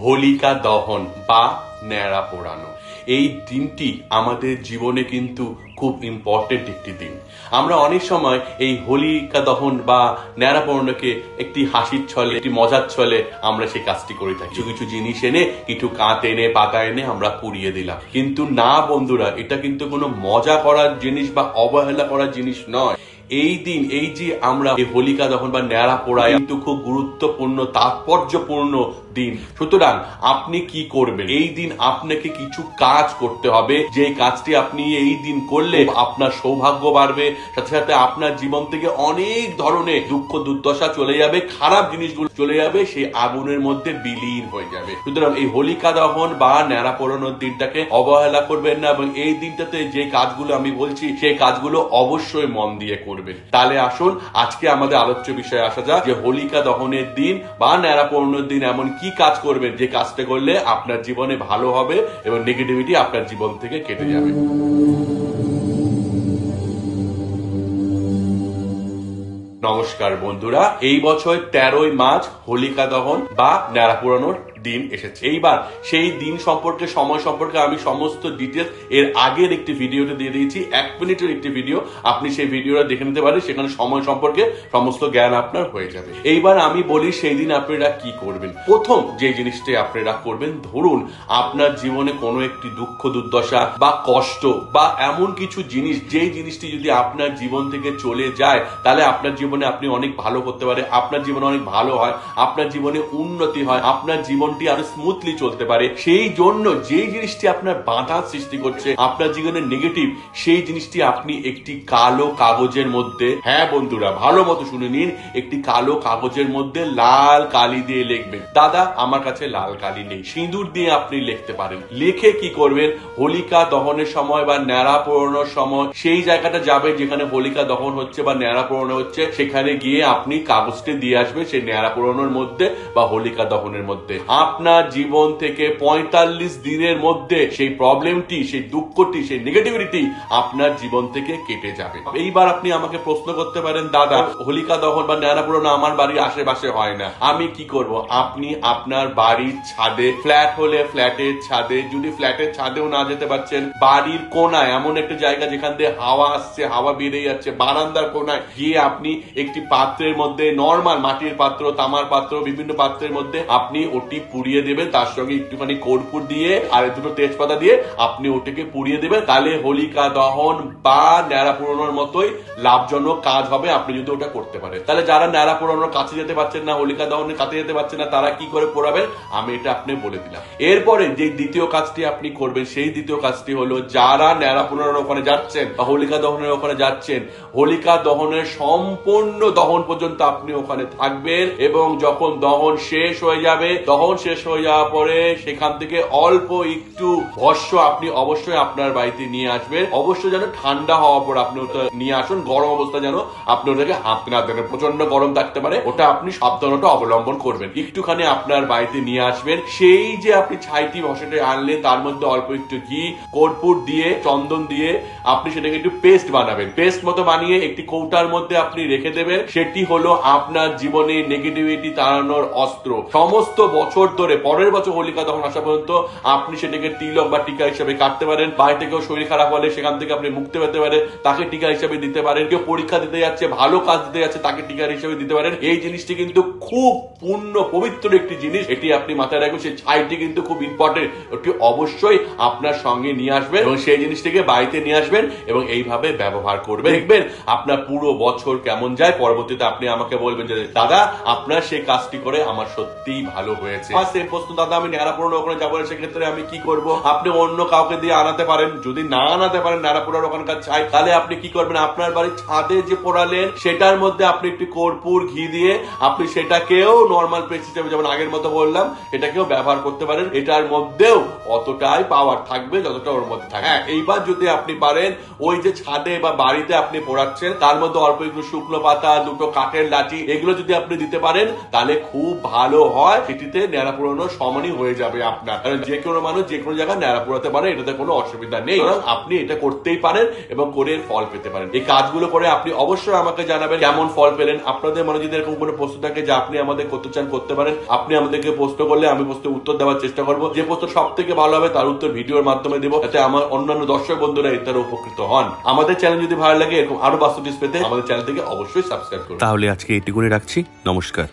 হোলিকা দহন বা ন্যাড়া পোড়ানো। এই দিনটি আমাদের জীবনে কিন্তু খুব ইম্পর্টেন্ট একটি দিন। আমরা অনেক সময় এই হোলিকা দহন বা ন্যাড়া পোড়ানোকে একটি হাসির ছলে, একটি মজার ছলে আমরা সেই কাজটি করে থাকি। কিছু কিছু জিনিস এনে, কিছু কাঁত এনে, পাতা এনে আমরা পুড়িয়ে দিলাম। কিন্তু না বন্ধুরা, এটা কিন্তু কোনো মজা করার জিনিস বা অবহেলা করার জিনিস নয়। এই দিন, এই যে আমরা এই হোলিকা দহন বা ন্যাড়া পোড়াই, কিন্তু খুব গুরুত্বপূর্ণ, তাৎপর্যপূর্ণ দিন। সুতরাং আপনি কি করবেন? এই দিন আপনাকে কিছু কাজ করতে হবে। যে কাজটি আপনি এই দিন করলে আপনার সৌভাগ্য বাড়বে। সাথে সাথে আপনার জীবন থেকে অনেক ধরনের দুঃখ, দুর্দশা চলে যাবে, খারাপ জিনিসগুলো চলে যাবে, সেই আগুনের মধ্যে বিলীন হয়ে যাবে। সুতরাং এই হোলিকা দহন বা ন্যাড়া পোড়ানোর দিনটাকে অবহেলা করবেন না এবং এই দিনটাতে যে কাজগুলো আমি বলছি, সেই কাজগুলো অবশ্যই মন দিয়ে করবেন। তাহলে আসুন, আজকে আমাদের আলোচ্য বিষয়ে আসা যাক, যে হোলিকা দহনের দিন বা ন্যাড়া পোড়ানোর দিন এমন কি কাজ করবেন, যে কাজটা করলে আপনার জীবনে ভালো হবে এবং নেগেটিভিটি আপনার জীবন থেকে কেটে যাবে। নমস্কার বন্ধুরা, এই বছর তেরোই মার্চ হোলিকা দহন বা ন্যাড়া পোড়ানোর দিন এসেছে। এইবার সেই দিন সম্পর্কে, সময় সম্পর্কে আমি সমস্ত ডিটেলস এর আগের একটি ভিডিওতে দিয়ে দিয়েছি। এক মিনিটের একটি ভিডিও আপনি সেই ভিডিওটা দেখে নিতে পারেন, সেখানে সময় সম্পর্কে সমস্ত জ্ঞান আপনার হয়ে যাবে। এইবার আমি বলি সেই দিন আপনারা কি করবেন। প্রথম যে জিনিসটি আপনারা করবেন, ধরুন আপনার জীবনে কোনো একটি দুঃখ, দুর্দশা বা কষ্ট বা এমন কিছু জিনিস, যেই জিনিসটি যদি আপনার জীবন থেকে চলে যায়, তাহলে আপনার জীবনে আপনি অনেক ভালো করতে পারে আপনার জীবনে অনেক ভালো হয়, আপনার জীবনে উন্নতি হয়, আপনার জীবনটি আরও স্মুথলি চলতে পারে। সেই জন্য যেই জিনিসটি আপনার বাধা সৃষ্টি করছে, আপনার জীবনে নেগেটিভ সেই জিনিসটি আপনি একটি কালো কাগজের মধ্যে হ্যাঁ বন্ধুরা, ভালো মতো শুনে নিন, একটি কালো কাগজের মধ্যে লাল কালি দিয়ে লিখবেন। দাদা, আমার কাছে লাল কালি নেই। সিঁদুর দিয়ে আপনি লিখতে পারেন। লিখে কি করবেন? হোলিকা দহনের সময় বা ন্যাড়া পোড়ানোর সময়, সেই জায়গাটা যাবেন যেখানে হোলিকা দহন হচ্ছে বা ন্যাড়া পোড়ানো হচ্ছে, সেখানে গিয়ে আপনি কাগজটি দিয়ে আসবেন সেই ন্যাড়া পোড়ানোর মধ্যে বা হোলিকা দহনের মধ্যে। আপনার জীবন থেকে পঁয়তাল্লিশ দিনের মধ্যে সেই প্রবলেমটি সেই দুঃখটি, সেই নেগেটিভিটি আপনার জীবন থেকে কেটে যাবে। এইবার আপনি আমাকে প্রশ্ন করতে পারেন, দাদা, হোলিকা দহন বা পোড়ানো আমার বাড়ির আশেপাশে হয় না। আমি কি করব? আপনি আপনার বাড়ির ছাদে ফ্ল্যাট হলে ফ্ল্যাটের ছাদে, যদি ফ্ল্যাটের ছাদেও না যেতে পারছেন, বাড়ির কোনায়, এমন একটা জায়গা যেখান দিয়ে হাওয়া আসছে, হাওয়া বেড়ে যাচ্ছে, বারান্দার কোনায় গিয়ে আপনি একটি পাত্রের মধ্যে নর্মাল মাটির পাত্র, তামার পাত্র, বিভিন্ন পাত্রের মধ্যে আপনি ওটি পুড়িয়ে দেবেন, তার সঙ্গে একটুখানি কর্পূর দিয়ে আর দুটো তেজপাতা দিয়ে আপনি ওটাকে পুড়িয়ে দেবেন। তাহলে হোলিকা দহন বা ন্যাড়া পুরোনোর মতোই লাভজনক কাজ হবে আপনি যদি ওটা করতে পারেন। তাহলে যারা ন্যাড়া পুরোনোর কাছে যেতে পারছেন না, হোলিকা দহনের কাছে যেতে পারছেন না, তারা কি করে পোড়াবেন? আমি এটা আপনি বলে দিলাম। এরপরে যে দ্বিতীয় কাজটি আপনি করবেন, সেই দ্বিতীয় কাজটি হলো যারা ন্যাড়া পুরোনোর ওখানে যাচ্ছেন বা হোলিকা দহনের ওখানে যাচ্ছেন, হোলিকা দহনের সম্পূর্ণ দহন পর্যন্ত আপনি ওখানে থাকবেন এবং যখন দহন শেষ হয়ে যাবে দহন শেষ হয়ে যাওয়ার পরে সেখান থেকে অল্প একটু ভস্য আপনি অবশ্যই আপনার বাড়িতে নিয়ে আসবেন। অবশ্যই যেন ঠান্ডা হওয়ার পর আপনি ওটা নিয়ে আসুন। গরম অবস্থা যেন আপনি ওটাকে হাতে না দেন। প্রচণ্ড গরম থাকতে পারে। ওটা আপনি সাবধানতা অবলম্বন করবেন। একটুখানি আপনার বাড়িতে নিয়ে আসবেন। সেই যে আপনি ছাইটি ভস্যটা আনলেন, তার মধ্যে অল্প একটু ঘি, কর্পূর দিয়ে, চন্দন দিয়ে আপনি সেটাকে একটু পেস্ট বানাবেন। পেস্ট মতো বানিয়ে একটি কৌটার মধ্যে আপনি রেখে দেবেন। সেটি হলো আপনার জীবনে নেগেটিভিটি তাড়ানোর অস্ত্র। সমস্ত বছর ধরে পরের বছর হোলিকা তখন আসা পর্যন্ত আপনি সেটাকে তিলক বা টিকা হিসেবে কাটতে পারেন বাড়িতে কেউ শরীর খারাপ হলে সেখান থেকে আপনি মুক্তি পেতে পারেন, তাকে টিকা হিসেবে দিতে পারেন, কেউ পরীক্ষা দিতে যাচ্ছে, ভালো কাজ দিতে যাচ্ছে, তাকে টিকার হিসেবে দিতে পারেন। এই জিনিসটি কিন্তু খুব পূর্ণ, পবিত্র একটি জিনিস, এটি আপনি মাথায় রাখবেন, সেই ছাইটি কিন্তু খুব ইম্পর্টেন্ট ওটি অবশ্যই আপনার সঙ্গে নিয়ে আসবেন এবং সেই জিনিসটিকে বাড়িতে নিয়ে আসবেন এবং এইভাবে ব্যবহার করবেন। দেখবেন আপনার পুরো বছর কেমন যায়, পরবর্তীতে আপনি আমাকে বলবেন যে, দাদা, আপনার সেই কাজটি করে আমার সত্যিই ভালো হয়েছে। আমার প্রশ্ন দাদা, আমি ন্যাড়া ওখানে যাব, সেক্ষেত্রে আমি কি করব? আপনি অন্য কাউকে দিয়ে আনাতে পারেন। যদি না আনাতে পারেন ওখানকার ছাই, তাহলে আপনি কি করবেন? আপনার বাড়ির ছাদে যে পোড়ালেন, সেটার মধ্যে আপনি কর্পূর ঘি দিয়ে আপনি সেটাকেও নর্মাল হিসেবে, যেমন আগের মতো বললাম, এটাকেও ব্যবহার করতে পারেন। এটার মধ্যেও অতটাই পাওয়ার থাকবে, যতটা ওর মধ্যে থাকে। হ্যাঁ এইবার যদি আপনি পারেন, ওই যে ছাদে বা বাড়িতে আপনি পোড়াচ্ছেন, তার মধ্যে অল্প একটু শুকনো পাতা, দুটো কাঠের লাঠি, এগুলো যদি আপনি দিতে পারেন, তাহলে খুব ভালো হয়। সেটিতে ন্যাড়া পুরানো সমানই হয়ে যাবে আপনার। কারণ যে কোনো মানুষ যে কোনো জায়গায় ন্যাড়া পুরাতে পারে, এটাতে কোনো অসুবিধা নেই। আপনি এটা করতেই পারেন এবং করে ফল পেতে পারেন। এই কাজগুলো করে আপনি অবশ্যই আমাকে জানাবেন কেমন ফল পেলেন। আপনাদের মনে যদি এরকম কোনো প্রশ্ন থাকে যে আপনি আমাদের করতে চান, করতে পারেন। আপনি আমাদেরকে প্রশ্ন করলে আমি প্রশ্নের উত্তর দেওয়ার চেষ্টা করব। যে প্রশ্ন সব থেকে ভালো হবে তার উত্তর ভিডিওর মাধ্যমে দেবো, যাতে আমার অন্যান্য দর্শক বন্ধুরা দ্বারা উপকৃত হন। আমাদের চ্যানেল যদি ভালো লাগে, এরকম আরও বাস্তু পেতে আমাদের চ্যানেল থেকে অবশ্যই সাবস্ক্রাইব করুন। তাহলে আজকে এটি করে রাখছি। নমস্কার।